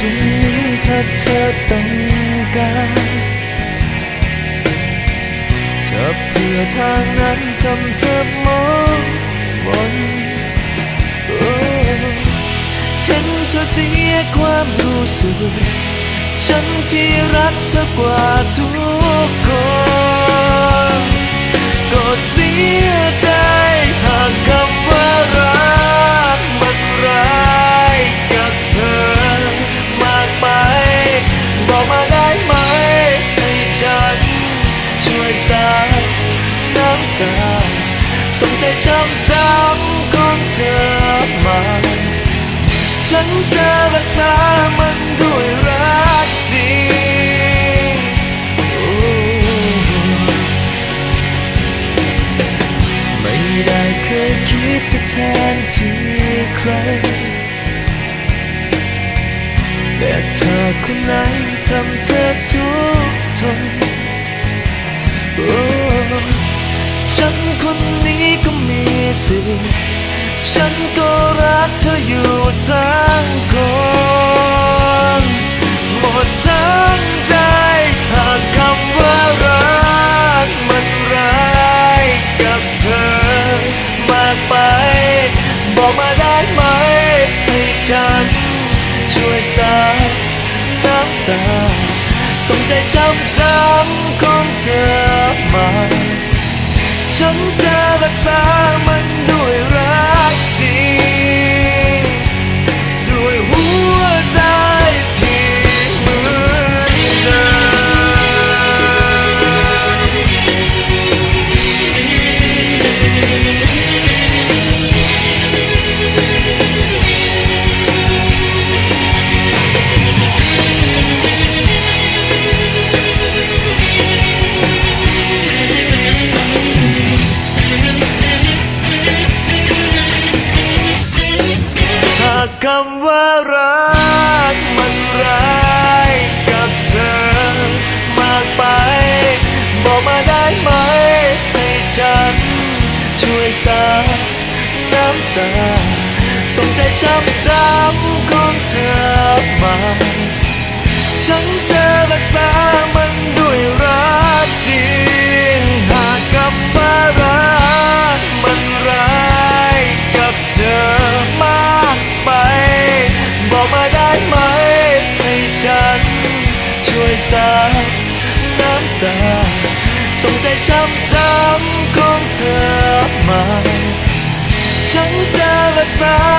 ตรงนี้ถ้าเธอต้องการจะเพื่อทางนั้นทำเธอมองมนโอ้เห็นเธอเสียความรู้สึก ฉันที่รักเธอกว่าทุกคน ตาสงใจช้ำช้ำของเธอมาฉันจะรักษามันด้วยรักจริงโอ้ไม่ได้เคยคิดจะแทนที่ใคร แต่เธอคนไหนทำเธอทุกข์ทนโอ้ฉัน คนนี้ก็มีสิทธิ์ฉันก็รักเธออยู่ทั้งคนหมดทั้งใจหากคำว่ารักมันร้ายกับเธอมากไป บอกมาได้ไหมให้ฉันช่วยสาน้ำตาส่งใจช้ำช้ำของ ฉันจะรักษามัน น้ำตาส่งใจช้ำช้ำของเธอมา ฉันจะรักษามันด้วยรักจริงหากคำว่ารักมันร้ายกับเธอมากไป บอกมาได้ไหม ให้ฉันช่วยสายน้ำตา ส่งใจช้ำช้ำของเธอมา ฉันจะรักษา